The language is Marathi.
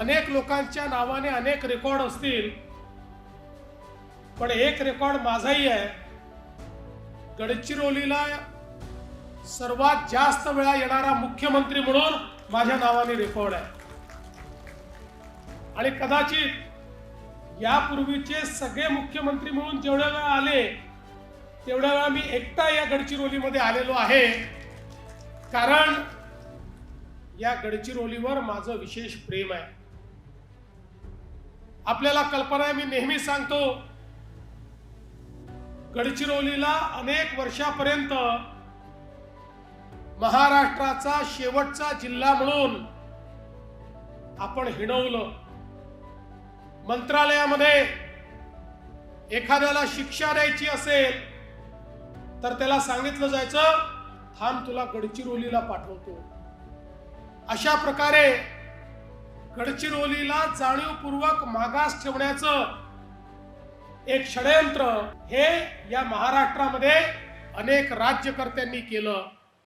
अनेक लोकांच्या नावाने अनेक रेकॉर्ड असतील. पण एक रेकॉर्ड माझाही आहे. गडचिरोलीला सर्वात जास्त वेळा येणारा मुख्यमंत्री म्हणून माझ्या नावाने रेकॉर्ड आहे. आणि कदाचित यापूर्वीचे सगळे मुख्यमंत्री म्हणून जेवढ्या वेळा आले तेवढ्या वेळा मी एकटा या गडचिरोलीमध्ये आलेलो आहे. कारण या गडचिरोलीवर माझं विशेष प्रेम आहे. आपल्याला कल्पना आहे मी नेहमी सांगतो गडचिरोलीला अनेक वर्षापर्यंत महाराष्ट्राचा शेवटचा जिल्हा म्हणून आपण हिणवलं. मंत्रालयामध्ये एखाद्याला शिक्षा द्यायची असेल तर त्याला सांगितलं जायचं थांब तुला गडचिरोलीला पाठवतो. अशा प्रकारे गडचिरोलीला जाणीवपूर्वक मागास ठेवण्याचं एक षडयंत्र हे या महाराष्ट्रामध्ये अनेक राज्यकर्त्यांनी केलं.